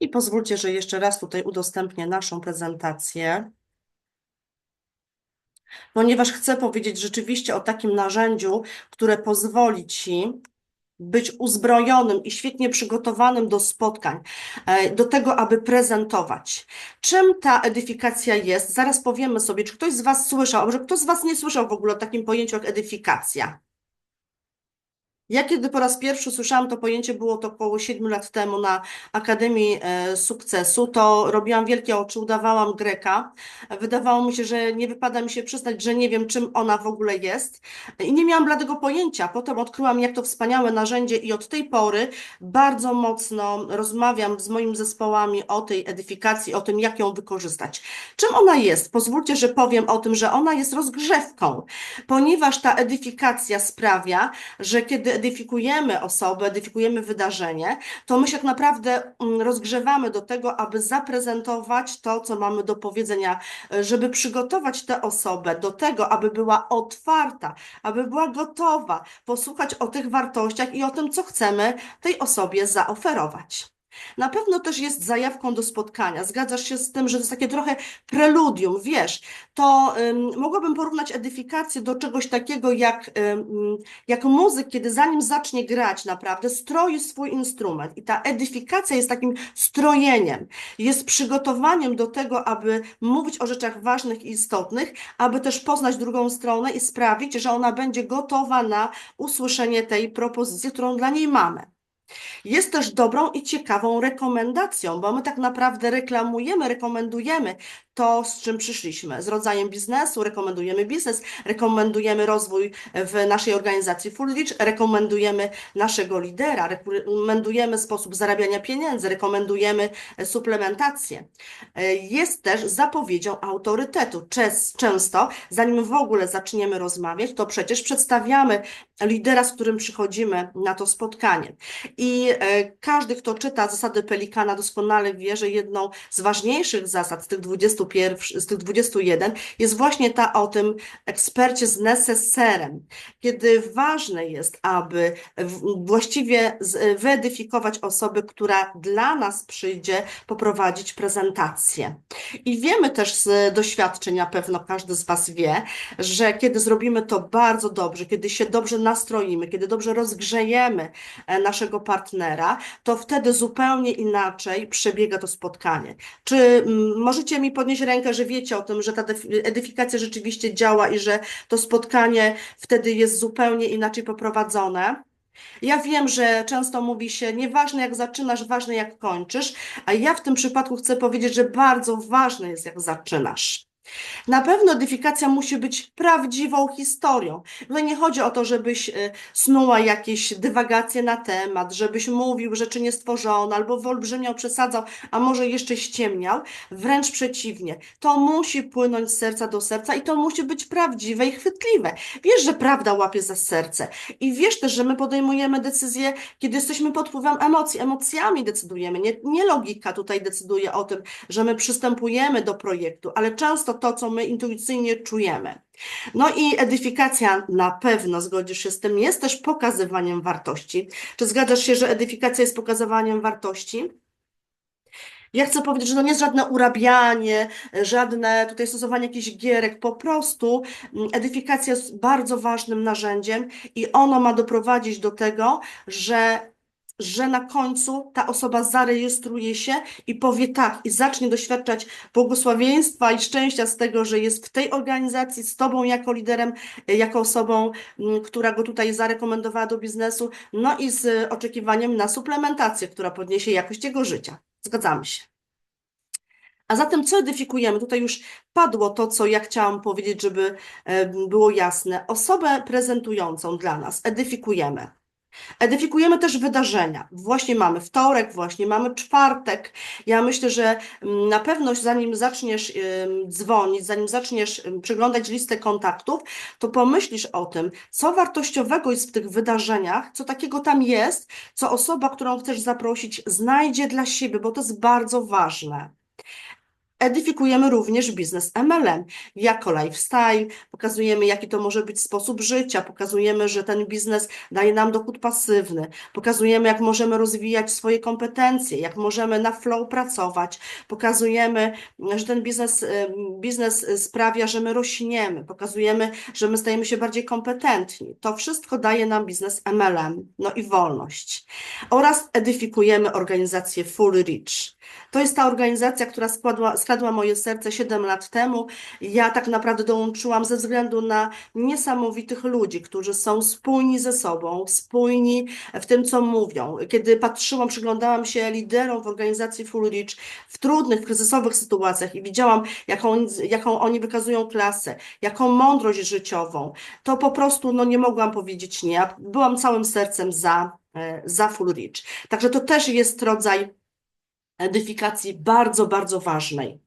I pozwólcie, że jeszcze raz tutaj udostępnię naszą prezentację, ponieważ chcę powiedzieć rzeczywiście o takim narzędziu, które pozwoli Ci być uzbrojonym i świetnie przygotowanym do spotkań, e, do tego, aby prezentować. Czym ta edyfikacja jest? Zaraz powiemy sobie, czy ktoś z Was słyszał, może ktoś z Was nie słyszał w ogóle o takim pojęciu jak edyfikacja. Ja kiedy po raz pierwszy słyszałam to pojęcie, było to około 7 lat temu na Akademii e, Sukcesu, to robiłam wielkie oczy, udawałam Greka. Wydawało mi się, że nie wypada mi się przyznać, że nie wiem, czym ona w ogóle jest i nie miałam bladego pojęcia. Potem odkryłam, jak to wspaniałe narzędzie i od tej pory bardzo mocno rozmawiam z moimi zespołami o tej edyfikacji, o tym, jak ją wykorzystać. Czym ona jest? Pozwólcie, że powiem o tym, że ona jest rozgrzewką, ponieważ ta edyfikacja sprawia, że kiedy edyfikujemy osobę, edyfikujemy wydarzenie, to my się tak naprawdę mm, rozgrzewamy do tego, aby zaprezentować to, co mamy do powiedzenia, e, żeby przygotować tę osobę do tego, aby była otwarta, aby była gotowa posłuchać o tych wartościach i o tym, co chcemy tej osobie zaoferować. Na pewno też jest zajawką do spotkania. Zgadzasz się z tym, że to jest takie trochę preludium, wiesz, to um, mogłabym porównać edyfikację do czegoś takiego jak, um, jak muzyk, kiedy zanim zacznie grać naprawdę, stroi swój instrument i ta edyfikacja jest takim strojeniem, jest przygotowaniem do tego, aby mówić o rzeczach ważnych i istotnych, aby też poznać drugą stronę i sprawić, że ona będzie gotowa na usłyszenie tej propozycji, którą dla niej mamy. Jest też dobrą i ciekawą rekomendacją, bo my tak naprawdę reklamujemy, rekomendujemy to, z czym przyszliśmy. Z rodzajem biznesu rekomendujemy biznes, rekomendujemy rozwój w naszej organizacji Full Reach, rekomendujemy naszego lidera, rekomendujemy sposób zarabiania pieniędzy, rekomendujemy suplementację. Jest też zapowiedzią autorytetu. Często, zanim w ogóle zaczniemy rozmawiać, to przecież przedstawiamy lidera, z którym przychodzimy na to spotkanie. I e, każdy, kto czyta zasady Pelikana, doskonale wie, że jedną z ważniejszych zasad z tych 21, z tych 21 jest właśnie ta o tym ekspercie z necesserem, kiedy ważne jest, aby właściwie wyedyfikować osobę, która dla nas przyjdzie poprowadzić prezentację. I wiemy też z doświadczeń, na pewno każdy z Was wie, że kiedy zrobimy to bardzo dobrze, kiedy się dobrze nastroimy, kiedy dobrze rozgrzejemy e, naszego partnera, to wtedy zupełnie inaczej przebiega to spotkanie. Czy możecie mi podnieść rękę, że wiecie o tym, że ta edyfikacja rzeczywiście działa i że to spotkanie wtedy jest zupełnie inaczej poprowadzone? Ja wiem, że często mówi się, nieważne jak zaczynasz, ważne jak kończysz, a ja w tym przypadku chcę powiedzieć, że bardzo ważne jest jak zaczynasz. Na pewno edyfikacja musi być prawdziwą historią. Tutaj nie chodzi o to, żebyś e, snuła jakieś dywagacje na temat, żebyś mówił rzeczy niestworzone albo wyolbrzymiał, przesadzał, a może jeszcze ściemniał. Wręcz przeciwnie. To musi płynąć z serca do serca i to musi być prawdziwe i chwytliwe. Wiesz, że prawda łapie za serce i wiesz też, że my podejmujemy decyzje, kiedy jesteśmy pod wpływem emocji. Emocjami decydujemy. Nie, nie logika tutaj decyduje o tym, że my przystępujemy do projektu, ale często to, co my intuicyjnie czujemy. No i edyfikacja na pewno, zgodzisz się z tym, jest też pokazywaniem wartości. Czy zgadzasz się, że edyfikacja jest pokazywaniem wartości? Ja chcę powiedzieć, że to nie jest żadne urabianie, żadne tutaj stosowanie jakichś gierek, po prostu mm, edyfikacja jest bardzo ważnym narzędziem i ono ma doprowadzić do tego, że że na końcu ta osoba zarejestruje się i powie tak, i zacznie doświadczać błogosławieństwa i szczęścia z tego, że jest w tej organizacji z Tobą jako liderem, jako osobą, mm, która go tutaj zarekomendowała do biznesu, no i z oczekiwaniem na suplementację, która podniesie jakość jego życia. Zgadzamy się. A zatem co edyfikujemy? Tutaj już padło to, co ja chciałam powiedzieć, żeby było jasne. Osobę prezentującą dla nas edyfikujemy Edyfikujemy też wydarzenia. Właśnie mamy wtorek, właśnie mamy czwartek. Ja myślę, że mm, na pewno zanim zaczniesz dzwonić, zanim zaczniesz przeglądać listę kontaktów, to pomyślisz o tym, co wartościowego jest w tych wydarzeniach, co takiego tam jest, co osoba, którą chcesz zaprosić, znajdzie dla siebie, bo to jest bardzo ważne. Edyfikujemy również biznes MLM jako lifestyle, pokazujemy jaki to może być sposób życia, pokazujemy, że ten biznes daje nam dochód pasywny, pokazujemy jak możemy rozwijać swoje kompetencje, jak możemy na flow pracować, pokazujemy, że ten biznes, y, biznes sprawia, że my rośniemy, pokazujemy, że my stajemy się bardziej kompetentni. To wszystko daje nam biznes MLM, no i wolność. Oraz edyfikujemy organizację Full Reach. To jest ta organizacja, która składła, skradła moje serce 7 lat temu. Ja tak naprawdę dołączyłam ze względu na niesamowitych ludzi, którzy są spójni ze sobą, spójni w tym, co mówią. Kiedy patrzyłam, przyglądałam się liderom w organizacji Full Reach w trudnych, kryzysowych sytuacjach i widziałam, jaką, jaką oni wykazują klasę, jaką mądrość życiową, to po prostu no, nie mogłam powiedzieć nie. Byłam całym sercem za, e, za Full Reach. Także to też jest rodzaj edyfikacji bardzo, bardzo ważnej.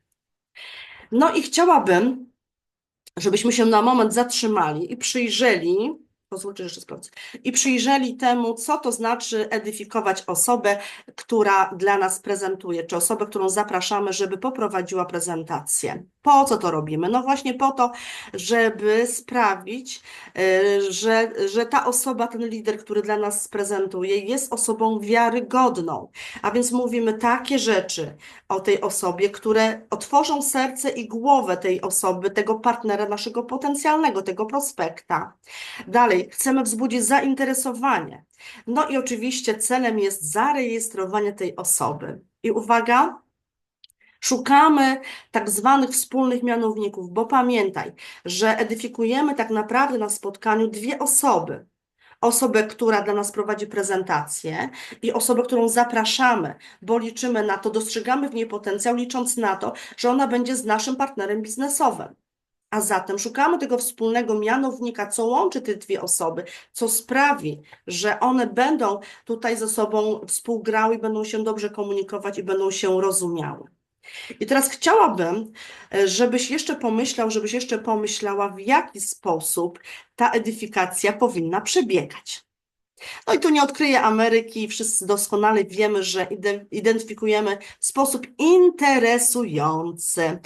No i chciałabym, żebyśmy się na moment zatrzymali i przyjrzeli, pozwólcie, jeszcze sprawdzę, i przyjrzeli temu, co to znaczy edyfikować osobę, która dla nas prezentuje, czy osobę, którą zapraszamy, żeby poprowadziła prezentację. Po co to robimy? No właśnie po to, żeby sprawić, y, że, że ta osoba, ten lider, który dla nas prezentuje, jest osobą wiarygodną. A więc mówimy takie rzeczy o tej osobie, które otworzą serce i głowę tej osoby, tego partnera naszego potencjalnego, tego prospekta. Dalej, chcemy wzbudzić zainteresowanie. No i oczywiście celem jest zarejestrowanie tej osoby. I uwaga, Szukamy tak zwanych wspólnych mianowników, bo pamiętaj, że edyfikujemy tak naprawdę na spotkaniu dwie osoby. Osobę, która dla nas prowadzi prezentację i osobę, którą zapraszamy, bo liczymy na to, dostrzegamy w niej potencjał, licząc na to, że ona będzie z naszym partnerem biznesowym. A zatem szukamy tego wspólnego mianownika, co łączy te dwie osoby, co sprawi, że one będą tutaj ze sobą współgrały i będą się dobrze komunikować i będą się rozumiały. I teraz chciałabym, e, żebyś jeszcze pomyślał, żebyś jeszcze pomyślała, w jaki sposób ta edyfikacja powinna przebiegać. No i tu nie odkryję Ameryki, wszyscy doskonale wiemy, że ide- identyfikujemy w sposób interesujący,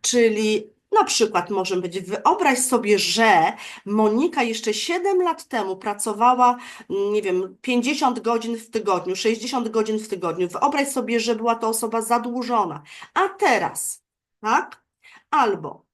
czyli na przykład może być, wyobraź sobie, że Monika jeszcze 7 lat temu pracowała, nie wiem, 50 godzin w tygodniu, 60 godzin w tygodniu. Wyobraź sobie, że była to osoba zadłużona. A teraz, tak? Albo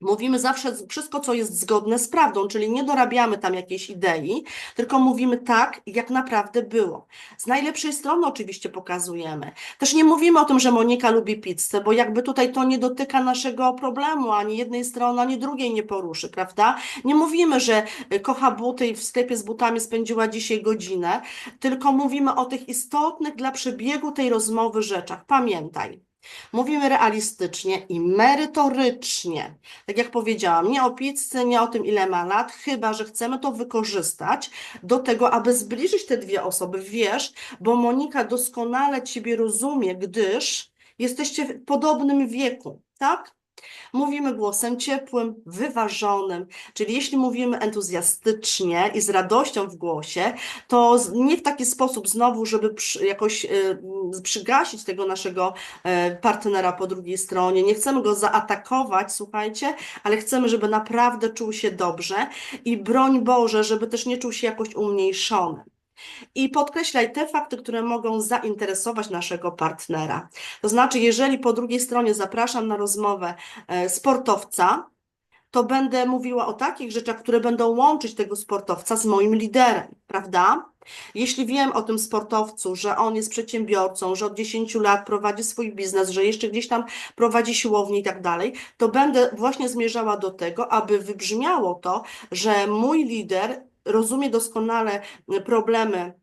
Mówimy zawsze wszystko, co jest zgodne z prawdą, czyli nie dorabiamy tam jakiejś idei, tylko mówimy tak, jak naprawdę było. Z najlepszej strony oczywiście pokazujemy. Też nie mówimy o tym, że Monika lubi pizzę, bo jakby tutaj to nie dotyka naszego problemu, ani jednej strony, ani drugiej nie poruszy, prawda? Nie mówimy, że kocha buty i w sklepie z butami spędziła dzisiaj godzinę, tylko mówimy o tych istotnych dla przebiegu tej rozmowy rzeczach. Pamiętaj, Mówimy realistycznie i merytorycznie. Tak jak powiedziałam, nie o pizzy, nie o tym, ile ma lat, chyba że chcemy to wykorzystać do tego, aby zbliżyć te dwie osoby. Wiesz, bo Monika doskonale Ciebie rozumie, gdyż jesteście w podobnym wieku, tak? Mówimy głosem ciepłym, wyważonym, czyli jeśli mówimy entuzjastycznie i z radością w głosie, to nie w taki sposób znowu, żeby jakoś y, przygasić tego naszego y, partnera po drugiej stronie. Nie chcemy go zaatakować, słuchajcie, ale chcemy, żeby naprawdę czuł się dobrze i broń Boże, żeby też nie czuł się jakoś umniejszony i podkreślaj te fakty, które mogą zainteresować naszego partnera. To znaczy, jeżeli po drugiej stronie zapraszam na rozmowę e, sportowca, to będę mówiła o takich rzeczach, które będą łączyć tego sportowca z moim liderem, prawda? Jeśli wiem o tym sportowcu, że on jest przedsiębiorcą, że od 10 lat prowadzi swój biznes, że jeszcze gdzieś tam prowadzi siłownię i tak dalej, to będę właśnie zmierzała do tego, aby wybrzmiało to, że mój lider rozumie doskonale problemy,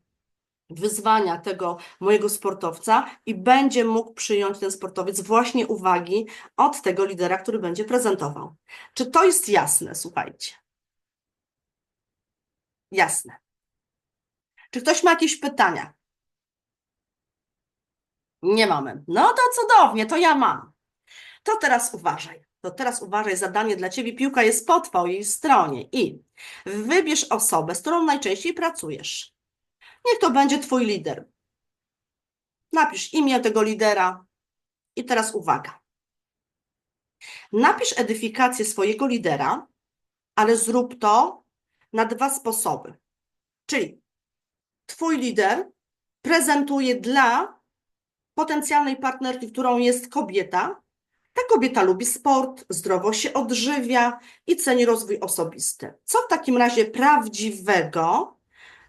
wyzwania tego mojego sportowca i będzie mógł przyjąć ten sportowiec właśnie uwagi od tego lidera, który będzie prezentował. Czy to jest jasne? Słuchajcie. Jasne. Czy ktoś ma jakieś pytania? Nie mamy. No to cudownie, to ja mam. To teraz uważaj. To teraz uważaj, zadanie dla Ciebie. Piłka jest po Twojej stronie i wybierz osobę, z którą najczęściej pracujesz. Niech to będzie Twój lider. Napisz imię tego lidera i teraz uwaga. Napisz edyfikację swojego lidera, ale zrób to na dwa sposoby. Czyli Twój lider prezentuje dla potencjalnej partnerki, którą jest kobieta. Ta kobieta lubi sport, zdrowo się odżywia i ceni rozwój osobisty. Co w takim razie prawdziwego,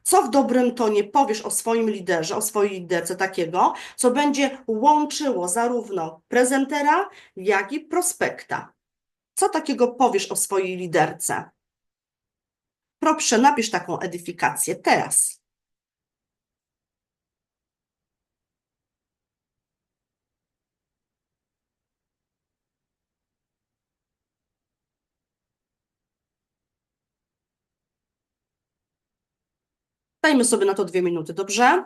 co w dobrym tonie powiesz o swoim liderze, o swojej liderce takiego, co będzie łączyło zarówno prezentera, jak i prospekta? Co takiego powiesz o swojej liderce? Proszę, napisz taką edyfikację teraz. Dajmy sobie na to dwie minuty, dobrze?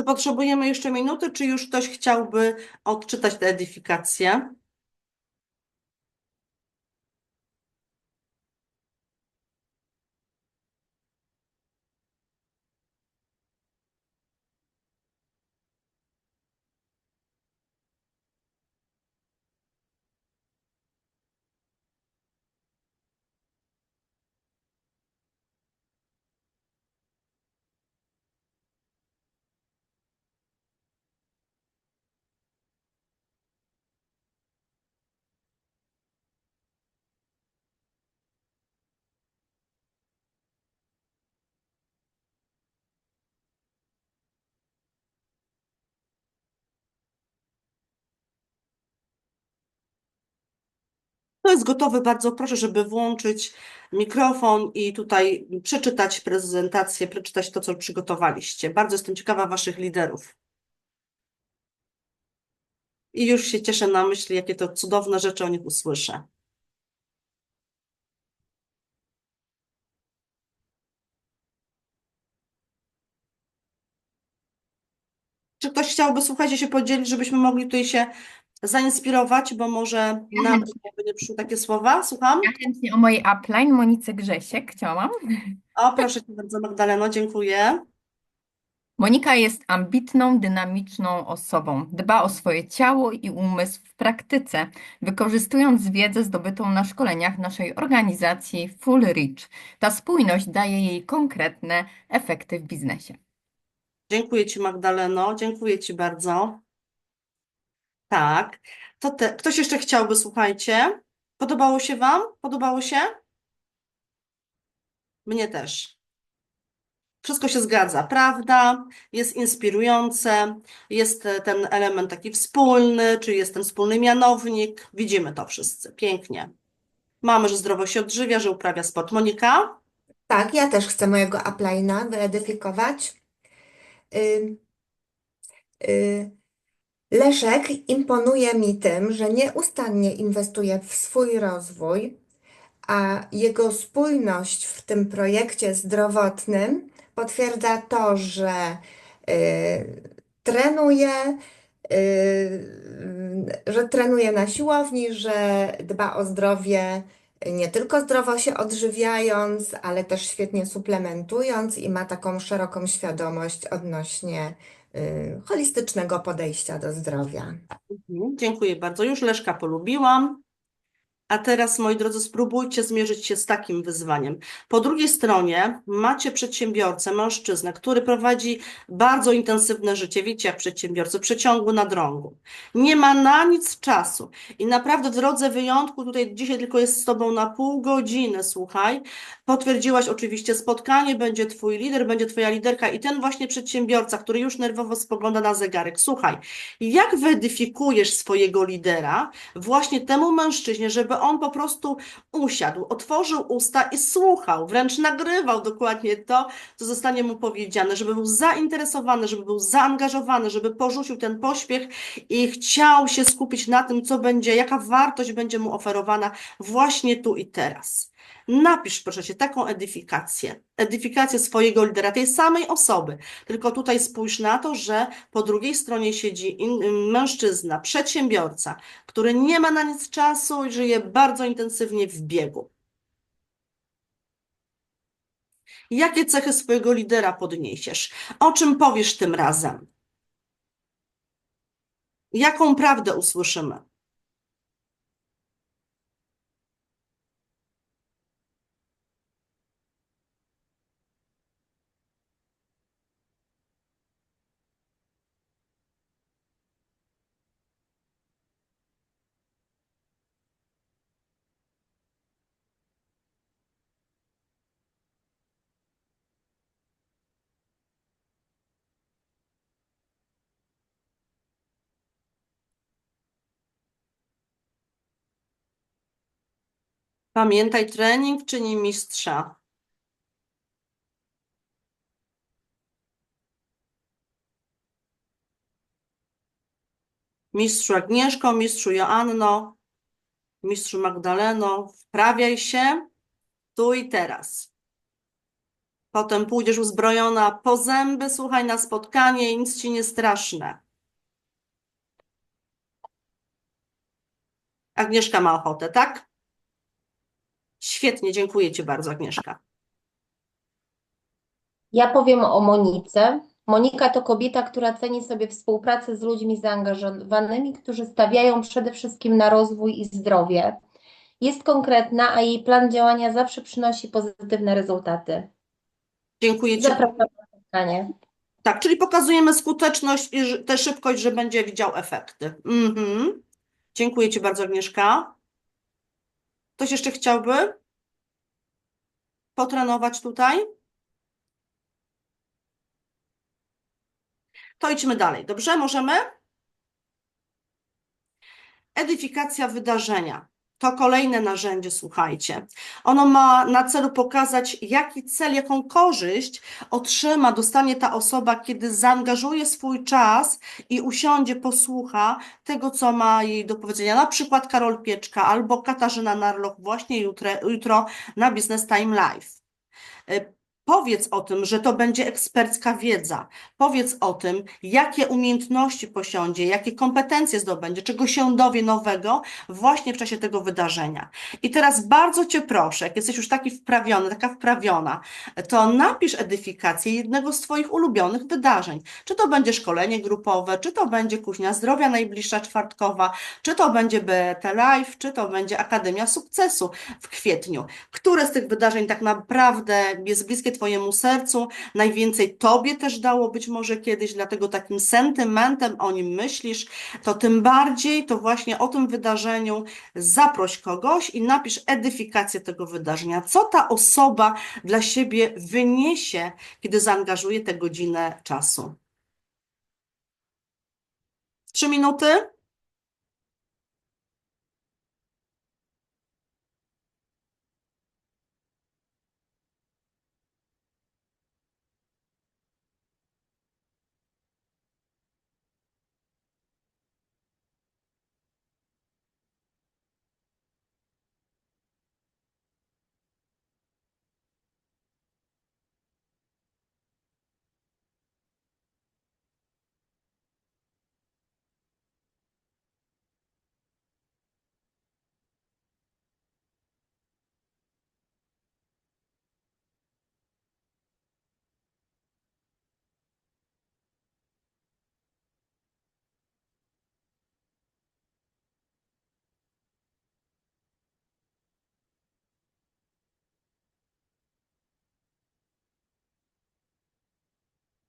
Czy potrzebujemy jeszcze minuty, czy już ktoś chciałby odczytać tę edyfikację? To jest gotowy, bardzo proszę, żeby włączyć mikrofon i tutaj przeczytać prezentację, przeczytać to, co przygotowaliście. Bardzo jestem ciekawa Waszych liderów. I już się cieszę na myśli, jakie to cudowne rzeczy o nich usłyszę. Czy ktoś chciałby, słuchajcie, się podzielić, żebyśmy mogli tutaj się zainspirować, bo może nam by nie przyszły takie słowa? Słucham? Ja chętnie o mojej upline Monice Grzesiek chciałam. O, proszę Cię bardzo, Magdaleno, dziękuję. Monika jest ambitną, dynamiczną osobą. Dba o swoje ciało i umysł w praktyce, wykorzystując wiedzę zdobytą na szkoleniach naszej organizacji Full Reach. Ta spójność daje jej konkretne efekty w biznesie. Dziękuję Ci, Magdaleno, dziękuję Ci bardzo. Tak, to te, ktoś jeszcze chciałby, słuchajcie. Podobało się Wam? Podobało się? Mnie też. Wszystko się zgadza, prawda? Jest inspirujące, jest e, ten element taki wspólny, czyli jest ten wspólny mianownik. Widzimy to wszyscy, pięknie. Mamy, że zdrowo się odżywia, że uprawia sport. Monika? Tak, ja też chcę mojego upline'a wyedyfikować. Y, y, Leszek imponuje mi tym, że nieustannie inwestuje w swój rozwój, a jego spójność w tym projekcie zdrowotnym potwierdza to, że y, trenuje, że trenuje na siłowni, że dba o zdrowie, nie tylko zdrowo się odżywiając, ale też świetnie suplementując i ma taką szeroką świadomość odnośnie y, holistycznego podejścia do zdrowia. Mhm, Dziękuję bardzo. Już Leszka polubiłam. A teraz, moi drodzy, spróbujcie zmierzyć się z takim wyzwaniem. Po drugiej stronie macie przedsiębiorcę, mężczyznę, który prowadzi bardzo intensywne życie. Wiecie, jak przedsiębiorcy, przeciągu na drągu. Nie ma na nic czasu. I naprawdę w drodze wyjątku, tutaj dzisiaj tylko jest z Tobą na pół godziny, słuchaj. Potwierdziłaś oczywiście spotkanie, będzie Twój lider, będzie Twoja liderka i ten właśnie przedsiębiorca, który już nerwowo spogląda na zegarek. Słuchaj, jak wedyfikujesz swojego lidera właśnie temu mężczyźnie, żeby on po prostu usiadł, otworzył usta i słuchał, wręcz nagrywał dokładnie to, co zostanie mu powiedziane, żeby był zainteresowany, żeby był zaangażowany, żeby porzucił ten pośpiech i chciał się skupić na tym, co będzie, jaka wartość będzie mu oferowana właśnie tu i teraz. Napisz proszę Cię taką edyfikację, edyfikację swojego lidera, tej samej osoby, tylko tutaj spójrz na to, że po drugiej stronie siedzi mężczyzna, przedsiębiorca, który nie ma na nic czasu i żyje bardzo intensywnie w biegu. Jakie cechy swojego lidera podniesiesz? O czym powiesz tym razem? Jaką prawdę usłyszymy? Pamiętaj, trening czyni mistrza. Mistrzu Agnieszko, mistrzu Joanno, mistrzu Magdaleno, wprawiaj się tu i teraz. Potem pójdziesz uzbrojona po zęby, słuchaj na spotkanie i nic ci nie straszne. Agnieszka ma ochotę, tak? Świetnie, dziękuję Ci bardzo, Agnieszka. Ja powiem o Monice. Monika to kobieta, która ceni sobie współpracę z ludźmi zaangażowanymi, którzy stawiają przede wszystkim na rozwój i zdrowie. Jest konkretna, a jej plan działania zawsze przynosi pozytywne rezultaty. Dziękuję Ci. Zapraszam na spotkanie. Tak, czyli pokazujemy skuteczność i tę szybkość, że będzie widział efekty. Mhm. Dziękuję Ci bardzo, Agnieszka. Ktoś jeszcze chciałby potrenować tutaj? To idźmy dalej, dobrze? Możemy? Edyfikacja wydarzenia. To kolejne narzędzie, słuchajcie. Ono ma na celu pokazać, jaki cel, jaką korzyść otrzyma, dostanie ta osoba, kiedy zaangażuje swój czas i usiądzie, posłucha tego, co ma jej do powiedzenia. Na przykład Karol Pieczka albo Katarzyna Narloch właśnie jutro, jutro na Business Time Live. Powiedz o tym, że to będzie ekspercka wiedza. Powiedz o tym, jakie umiejętności posiądzie, jakie kompetencje zdobędzie, czego się dowie nowego właśnie w czasie tego wydarzenia. I teraz bardzo Cię proszę, jak jesteś już taki wprawiony, taka wprawiona, to napisz edyfikację jednego z Twoich ulubionych wydarzeń. Czy to będzie szkolenie grupowe, czy to będzie kuźnia zdrowia najbliższa czwartkowa, czy to będzie BT Live, czy to będzie Akademia Sukcesu w kwietniu. Które z tych wydarzeń tak naprawdę jest bliskie Twojemu sercu, najwięcej Tobie też dało być może kiedyś, dlatego takim sentymentem o nim myślisz, to tym bardziej to właśnie o tym wydarzeniu zaproś kogoś i napisz edyfikację tego wydarzenia. Co ta osoba dla siebie wyniesie, kiedy zaangażuje tę godzinę czasu? Trzy minuty?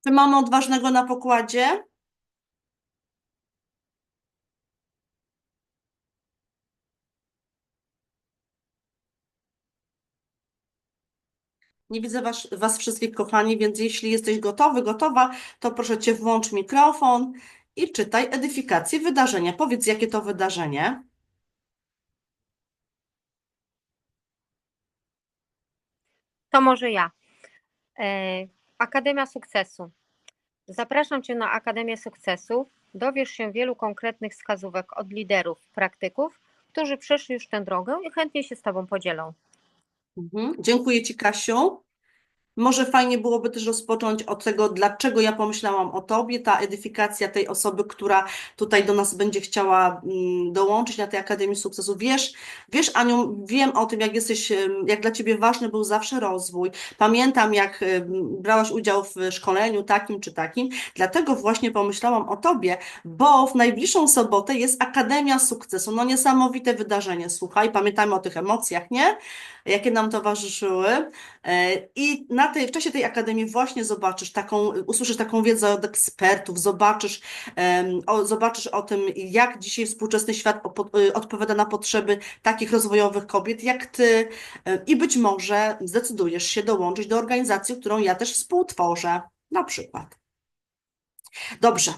Czy mamy odważnego na pokładzie? Nie widzę was, was wszystkich, kochani, więc jeśli jesteś gotowy, gotowa, to proszę Cię włącz mikrofon i czytaj edyfikację wydarzenia. Powiedz, jakie to wydarzenie. To może ja. E, Akademia Sukcesu. Zapraszam Cię na Akademię Sukcesu. Dowiesz się wielu konkretnych wskazówek od liderów, praktyków, którzy przeszli już tę drogę i chętnie się z Tobą podzielą. Mhm. Dziękuję Ci, Kasiu. Może fajnie byłoby też rozpocząć od tego, dlaczego ja pomyślałam o Tobie, ta edyfikacja tej osoby, która tutaj do nas będzie chciała mm, dołączyć na tej Akademii Sukcesu. Wiesz, wiesz, Aniu, wiem o tym, jak jesteś, jak dla Ciebie ważny był zawsze rozwój. Pamiętam, jak brałaś udział w szkoleniu takim czy takim, dlatego właśnie pomyślałam o Tobie, bo w najbliższą sobotę jest Akademia Sukcesu. No niesamowite wydarzenie, słuchaj, pamiętamy o tych emocjach, nie? Jakie nam towarzyszyły. E, I na tej, w czasie tej akademii właśnie zobaczysz taką, usłyszysz taką wiedzę od ekspertów, zobaczysz, em, o, zobaczysz o tym, jak dzisiaj współczesny świat y, odpowiada na potrzeby takich rozwojowych kobiet jak ty i być może zdecydujesz się dołączyć do organizacji, którą ja też współtworzę, na przykład. Dobrze.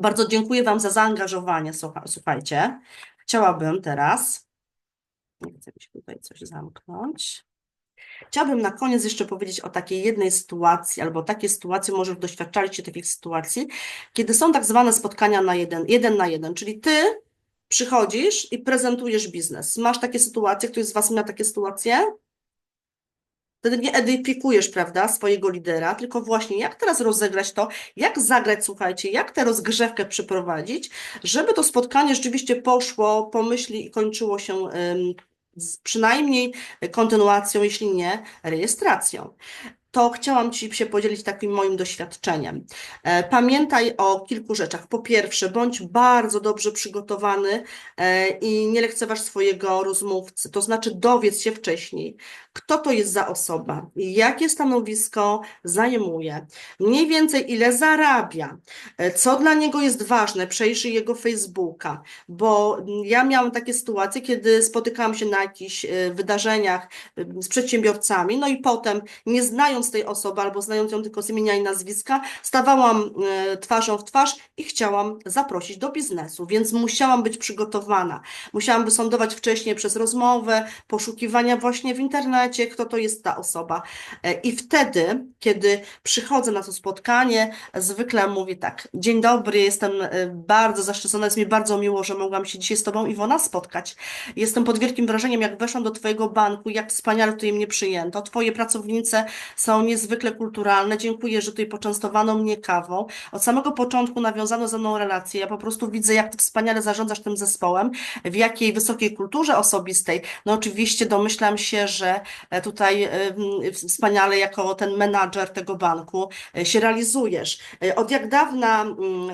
Bardzo dziękuję Wam za zaangażowanie. Słucha- Słuchajcie, chciałabym teraz, nie chcę mi się tutaj coś zamknąć. Chciałabym na koniec jeszcze powiedzieć o takiej jednej sytuacji, albo takie sytuacje, może doświadczaliście takich sytuacji, kiedy są tak zwane spotkania na jeden, jeden na jeden, czyli ty przychodzisz i prezentujesz biznes. Masz takie sytuacje, ktoś z Was miał takie sytuacje? Wtedy nie edyfikujesz, prawda, swojego lidera, tylko właśnie jak teraz rozegrać to, jak zagrać, słuchajcie, jak tę rozgrzewkę przeprowadzić, żeby to spotkanie rzeczywiście poszło po myśli i kończyło się z przynajmniej kontynuacją, jeśli nie rejestracją. To chciałam Ci się podzielić takim moim doświadczeniem. E, Pamiętaj o kilku rzeczach. Po pierwsze, bądź bardzo dobrze przygotowany e, i nie lekceważ swojego rozmówcy, to znaczy dowiedz się wcześniej, kto to jest za osoba, jakie stanowisko zajmuje, mniej więcej ile zarabia, e, co dla niego jest ważne, przejrzyj jego Facebooka, bo mm, ja miałam takie sytuacje, kiedy spotykałam się na jakichś wydarzeniach z przedsiębiorcami, no i potem nie znając tej osoby albo znając ją tylko z imienia i nazwiska, stawałam e, twarzą w twarz i chciałam zaprosić do biznesu, więc musiałam być przygotowana. Musiałam wysądować wcześniej przez rozmowę, poszukiwania właśnie w internecie, kto to jest ta osoba. E, I wtedy, kiedy przychodzę na to spotkanie, zwykle mówię tak, dzień dobry, jestem e, bardzo zaszczycona, jest mi bardzo miło, że mogłam się dzisiaj z Tobą, Iwona, spotkać. Jestem pod wielkim wrażeniem, jak weszłam do Twojego banku, jak wspaniale tutaj mnie przyjęto. Twoje pracownice są niezwykle kulturalne. Dziękuję, że tutaj poczęstowano mnie kawą. Od samego początku nawiązano ze mną relację. Ja po prostu widzę, jak Ty wspaniale zarządzasz tym zespołem, w jakiej wysokiej kulturze osobistej. No oczywiście domyślam się, że e, tutaj e, wspaniale jako ten menadżer tego banku e, się realizujesz. Od jak dawna,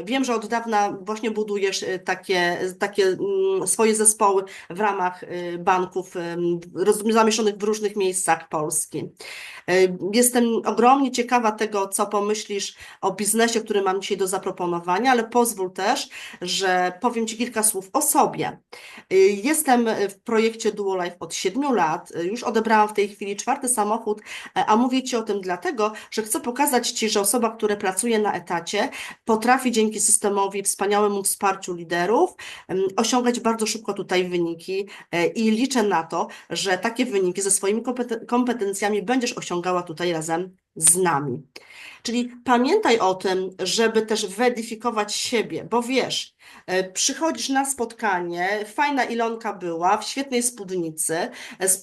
wiem, że od dawna właśnie budujesz takie, takie swoje zespoły w ramach banków zamieszczonych w różnych miejscach Polski. E, Jestem ogromnie ciekawa tego, co pomyślisz o biznesie, który mam dzisiaj do zaproponowania, ale pozwól też, że powiem Ci kilka słów o sobie. Y, Jestem w projekcie Duo Life od 7 lat. Y, Już odebrałam w tej chwili czwarty samochód, e, a mówię Ci o tym dlatego, że chcę pokazać Ci, że osoba, która pracuje na etacie, potrafi dzięki systemowi, wspaniałemu wsparciu liderów osiągać bardzo szybko tutaj wyniki i liczę na to, że takie wyniki ze swoimi kompeten- kompetencjami będziesz osiągała tutaj razem z nami. Czyli pamiętaj o tym, żeby też weryfikować siebie, bo wiesz, e, przychodzisz na spotkanie, fajna Ilonka była, w świetnej spódnicy, e,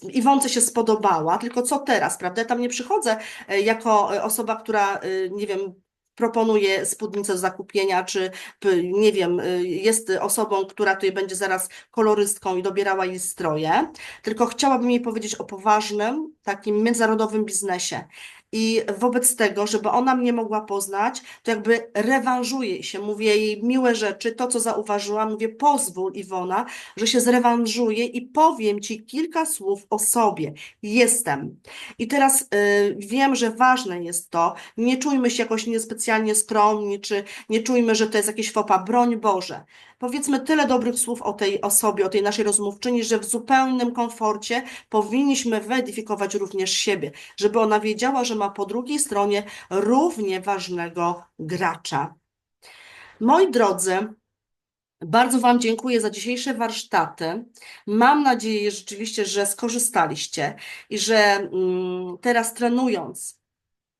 Iwonce się spodobała, tylko co teraz, prawda? Ja tam nie przychodzę e, jako osoba, która, nie wiem, proponuje spódnicę do zakupienia, czy nie wiem, y, jest osobą, która tutaj będzie zaraz kolorystką i dobierała jej stroje, tylko chciałabym jej powiedzieć o poważnym, takim międzynarodowym biznesie. I wobec tego, żeby ona mnie mogła poznać, to jakby rewanżuję się, mówię jej miłe rzeczy, to co zauważyłam, mówię pozwól Iwona, że się zrewanżuję i powiem Ci kilka słów o sobie. Jestem. I teraz y, wiem, że ważne jest to, nie czujmy się jakoś niespecjalnie skromni, czy nie czujmy, że to jest jakieś fopa, broń Boże. Powiedzmy tyle dobrych słów o tej osobie, o tej naszej rozmówczyni, że w zupełnym komforcie powinniśmy wedyfikować również siebie, żeby ona wiedziała, że ma po drugiej stronie równie ważnego gracza. Moi drodzy, bardzo Wam dziękuję za dzisiejsze warsztaty. Mam nadzieję rzeczywiście, że skorzystaliście i że mm, teraz trenując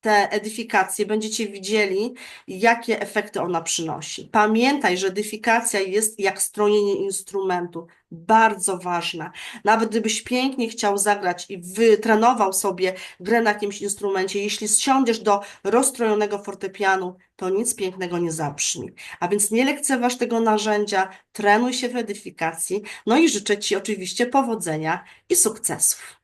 te edyfikacje będziecie widzieli, jakie efekty ona przynosi. Pamiętaj, że edyfikacja jest jak strojenie instrumentu, bardzo ważna. Nawet gdybyś pięknie chciał zagrać i wytrenował sobie grę na jakimś instrumencie, jeśli siądziesz do rozstrojonego fortepianu, to nic pięknego nie zabrzmi. A więc nie lekceważ tego narzędzia, trenuj się w edyfikacji, no i życzę Ci oczywiście powodzenia i sukcesów.